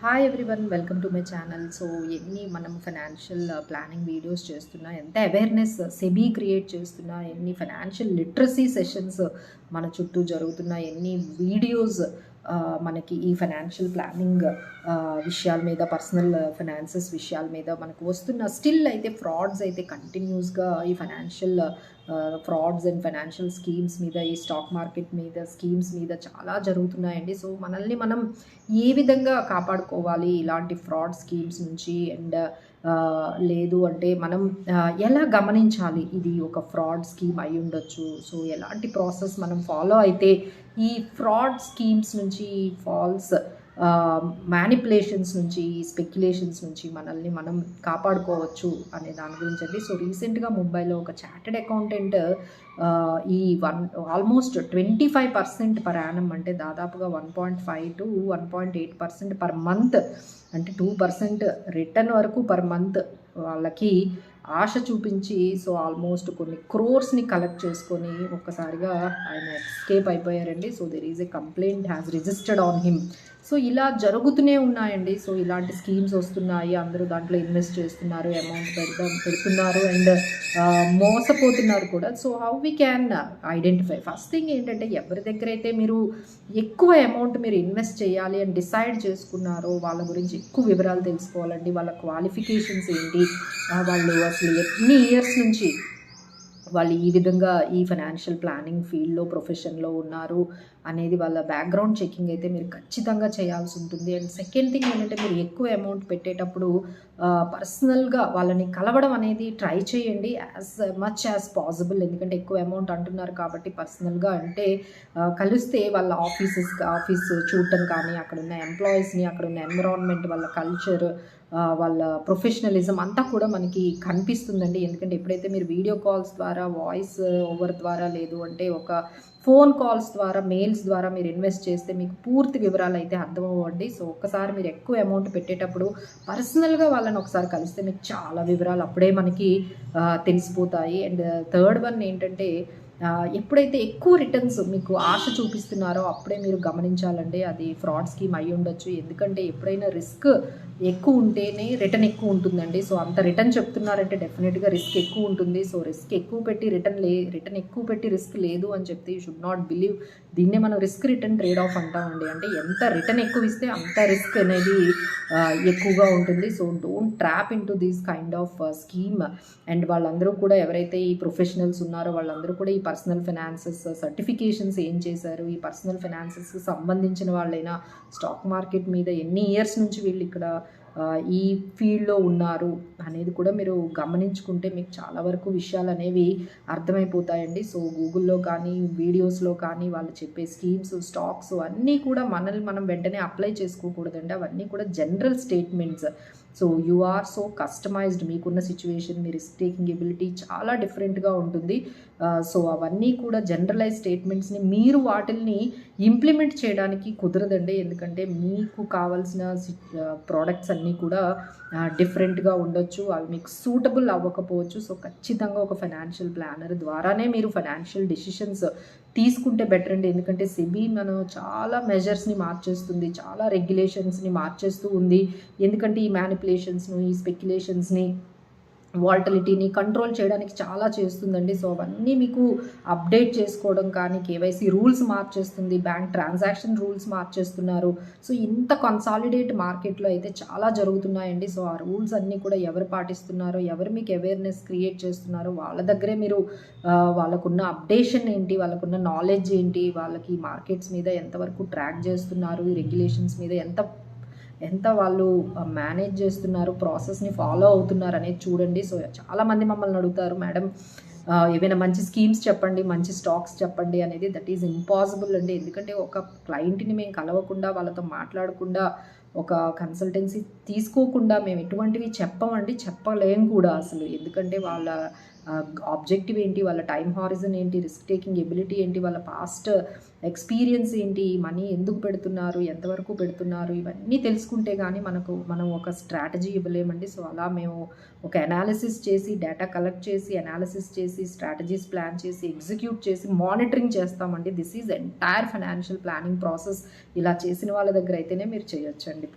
Hi everyone welcome to my channel so ఎన్ని మనం financial planning videos చేస్తున్నా ఎంత అవేర్నెస్ సెబీ క్రియేట్ చేస్తున్నా ఎన్ని ఫైనాన్షియల్ లిటరసీ సెషన్స్ మన చుట్టూ జరుగుతున్న ఎన్ని వీడియోస్ uh, మనకి ఈ ఫైనాన్షియల్ ప్లానింగ్ uh, విషయాల మీద పర్సనల్ ఫైనాన్సెస్ uh, విషయాల మీద మనకు వస్తున్న. స్టిల్ అయితే ఫ్రాడ్స్ అయితే కంటిన్యూస్గా ఈ financial frauds and financial schemes మీద ఈ స్టాక్ మార్కెట్ మీద స్కీమ్స్ మీద చాలా జరుగుతున్నాయండి. సో మనల్ని మనం ఏ విధంగా కాపాడుకోవాలి ఇలాంటి ఫ్రాడ్ స్కీమ్స్ నుంచి? అండ్ లేదు అంటే మనం ఎలా గమనించాలి ఇది ఒక ఫ్రాడ్ స్కీమ్ అయి ఉండొచ్చు? సో ఎలాంటి ప్రాసెస్ మనం ఫాలో అయితే ఈ ఫ్రాడ్ స్కీమ్స్ నుంచి ఫాల్స్ మ్యానిపులేషన్స్ నుంచి స్పెక్యులేషన్స్ నుంచి మనల్ని మనం కాపాడుకోవచ్చు అనే దాని గురించి అండి. సో రీసెంట్గా ముంబైలో ఒక చార్టెడ్ అకౌంటెంట్ ఈ one almost twenty five percent per annum అంటే దాదాపుగా one point five to one point eight percent per month అంటే టూ పర్సెంట్ రిటర్న్ వరకు పర్ మంత్ వాళ్ళకి ఆశ చూపించి సో ఆల్మోస్ట్ కొన్ని క్రోర్స్ని కలెక్ట్ చేసుకొని ఒక్కసారిగా ఆయన escape అయిపోయారండి. So there is a complaint has registered on him so ఇలా జరుగుతూనే ఉన్నాయండి. సో ఇలాంటి స్కీమ్స్ వస్తున్నాయి. అందరూ దాంట్లో ఇన్వెస్ట్ చేస్తున్నారు అమౌంట్ పెడతాం పెడుతున్నారు అండ్ మోసపోతున్నారు కూడా. So how we can identify first thing ఏంటంటే ఎవరి దగ్గర అయితే మీరు ఎక్కువ అమౌంట్ మీరు ఇన్వెస్ట్ చేయాలి అని డిసైడ్ చేసుకున్నారో వాళ్ళ గురించి ఎక్కువ వివరాలు తెలుసుకోవాలండి. వాళ్ళ క్వాలిఫికేషన్స్ ఏంటి? వాళ్ళు అసలు ఎన్ని ఇయర్స్ నుంచి వాళ్ళు ఈ విధంగా ఈ ఫైనాన్షియల్ ప్లానింగ్ ఫీల్డ్లో ప్రొఫెషన్లో ఉన్నారు అనేది వాళ్ళ బ్యాక్గ్రౌండ్ చెకింగ్ అయితే మీరు ఖచ్చితంగా చేయాల్సి ఉంటుంది. అండ్ సెకండ్ థింగ్ ఏంటంటే మీరు ఎక్కువ అమౌంట్ పెట్టేటప్పుడు పర్సనల్గా వాళ్ళని కలవడం అనేది ట్రై చేయండి యాజ్ మచ్ యాజ్ పాసిబుల్ ఎందుకంటే ఎక్కువ అమౌంట్ అంటున్నారు కాబట్టి పర్సనల్గా అంటే కలిస్తే వాళ్ళ ఆఫీసెస్ ఆఫీస్ చూడటం కానీ అక్కడ ఉన్న ఎంప్లాయీస్ని అక్కడ ఉన్న ఎన్విరాన్మెంట్ వాళ్ళ కల్చర్ వాళ్ళ ప్రొఫెషనలిజం అంతా కూడా మనకి కనిపిస్తుందండి. ఎందుకంటే ఎప్పుడైతే మీరు వీడియో కాల్స్ ద్వారా వాయిస్ ఓవర్ ద్వారా లేదు అంటే ఒక ఫోన్ కాల్స్ ద్వారా మెయిల్స్ ద్వారా మీరు ఇన్వెస్ట్ చేస్తే మీకు పూర్తి వివరాలు అయితే అర్థమవ్వండి. సో ఒక్కసారి మీరు ఎక్కువ అమౌంట్ పెట్టేటప్పుడు పర్సనల్గా వాళ్ళని ఒకసారి కలిస్తే మీకు చాలా వివరాలు అప్పుడే మనకి తెలిసిపోతాయి. అండ్ థర్డ్ వన్ ఏంటంటే ఎప్పుడైతే ఎక్కువ రిటర్న్స్ మీకు ఆశ చూపిస్తున్నారో అప్పుడే మీరు గమనించాలండి. అది ఫ్రాడ్ స్కీమ్ అయి ఉండొచ్చు. ఎందుకంటే ఎప్పుడైనా రిస్క్ ఎక్కువ ఉంటేనే రిటర్న్ ఎక్కువ ఉంటుందండి. సో అంత రిటర్న్ చెప్తున్నారంటే డెఫినెట్గా రిస్క్ ఎక్కువ ఉంటుంది. సో రిస్క్ ఎక్కువ పెట్టి రిటర్న్ లే రిటర్న్ ఎక్కువ పెట్టి రిస్క్ లేదు అని చెప్తే యూ షుడ్ నాట్ బిలీవ్ దీన్నే మనం రిస్క్ రిటర్న్ ట్రేడ్ ఆఫ్ అంటామండి. అంటే ఎంత రిటర్న్ ఎక్కువ ఇస్తే అంత రిస్క్ అనేది ఎక్కువగా ఉంటుంది. So don't trap into these kind of scheme and వాళ్ళందరూ కూడా ఎవరైతే ఈ ప్రొఫెషనల్స్ ఉన్నారో వాళ్ళందరూ కూడా ఈ పర్సనల్ ఫినాన్సెస్ సర్టిఫికేషన్స్ ఏం చేశారు? ఈ పర్సనల్ ఫినాన్సెస్కి సంబంధించిన వాళ్ళైనా స్టాక్ మార్కెట్ మీద ఎన్ని ఇయర్స్ నుంచి వీళ్ళు ఇక్కడ ఈ ఫీల్డ్లో ఉన్నారు అనేది కూడా మీరు గమనించుకుంటే మీకు చాలా వరకు విషయాలు అనేవి అర్థమైపోతాయండి. సో గూగుల్లో కానీ వీడియోస్లో కానీ వాళ్ళు చెప్పే స్కీమ్స్ స్టాక్స్ అన్నీ కూడా మనల్ని మనం వెంటనే అప్లై చేసుకోకూడదండి. అవన్నీ కూడా general statements so you are so customised. మీకున్న సిచ్యువేషన్ మీ రిస్క్ టేకింగ్ ఎబిలిటీ చాలా డిఫరెంట్గా ఉంటుంది. సో అవన్నీ కూడా జనరలైజ్ స్టేట్మెంట్స్ని మీరు వాటిల్ని ఇంప్లిమెంట్ చేయడానికి కుదరదండి. ఎందుకంటే మీకు కావాల్సిన ప్రోడక్ట్స్ అన్నీ కూడా డిఫరెంట్గా ఉండొచ్చు. అవి మీకు సూటబుల్ అవ్వకపోవచ్చు. సో ఖచ్చితంగా ఒక ఫైనాన్షియల్ ప్లానర్ ద్వారానే మీరు ఫైనాన్షియల్ డిసిషన్స్ తీసుకుంటే బెటర్ అండి. ఎందుకంటే సెబీ మనం చాలా మెజర్స్ని మార్చేస్తుంది. చాలా రెగ్యులేషన్స్ని మార్చేస్తూ ఉంది. ఎందుకంటే ఈ మ్యానిపులేషన్స్ను ఈ స్పెక్యులేషన్స్ని వాల్టలిటీని కంట్రోల్ చేయడానికి చాలా చేస్తుందండి. సో అవన్నీ మీకు అప్డేట్ చేసుకోవడం కానీ కేవైసీ రూల్స్ మార్చేస్తుంది బ్యాంక్ ట్రాన్సాక్షన్ రూల్స్ మార్చేస్తున్నారు సో ఇంత కన్సాలిడేట్ మార్కెట్లో అయితే చాలా జరుగుతున్నాయండి. సో ఆ రూల్స్ అన్నీ కూడా ఎవరు పాటిస్తున్నారో ఎవరు మీకు అవేర్నెస్ క్రియేట్ చేస్తున్నారో వాళ్ళ దగ్గరే మీరు వాళ్ళకున్న అప్డేషన్ ఏంటి వాళ్ళకున్న నాలెడ్జ్ ఏంటి వాళ్ళకి మార్కెట్స్ మీద ఎంతవరకు ట్రాక్ చేస్తున్నారు ఈ రెగ్యులేషన్స్ మీద ఎంత ఎంత వాళ్ళు మేనేజ్ చేస్తున్నారు ప్రాసెస్ని ఫాలో అవుతున్నారు అనేది చూడండి. సో చాలామంది మమ్మల్ని అడుగుతారు మేడం ఏవైనా మంచి స్కీమ్స్ చెప్పండి మంచి స్టాక్స్ చెప్పండి అనేది. దట్ ఈజ్ ఇంపాసిబుల్ అండి. ఎందుకంటే ఒక క్లయింట్ని మేము కలవకుండా వాళ్ళతో మాట్లాడకుండా ఒక కన్సల్టెన్సీ తీసుకోకుండా మేము ఎటువంటివి చెప్పమండి చెప్పలేం కూడా అసలు. ఎందుకంటే వాళ్ళ ఆబ్జెక్టివ్ ఏంటి వాళ్ళ టైం హారిజన్ ఏంటి రిస్క్ టేకింగ్ ఎబిలిటీ ఏంటి వాళ్ళ పాస్ట్ ఎక్స్పీరియన్స్ ఏంటి మనీ ఎందుకు పెడుతున్నారు ఎంతవరకు పెడుతున్నారు ఇవన్నీ తెలుసుకుంటే కానీ మనకు మనం ఒక స్ట్రాటజీ ఇవ్వలేమండి. సో అలా మేము ఒక అనాలిసిస్ చేసి డేటా కలెక్ట్ చేసి అనాలిసిస్ చేసి స్ట్రాటజీస్ ప్లాన్ చేసి ఎగ్జిక్యూట్ చేసి మానిటరింగ్ చేస్తామండి. This is entire financial planning process ఇలా చేసిన వాళ్ళ దగ్గర అయితేనే మీరు చేయొచ్చండి.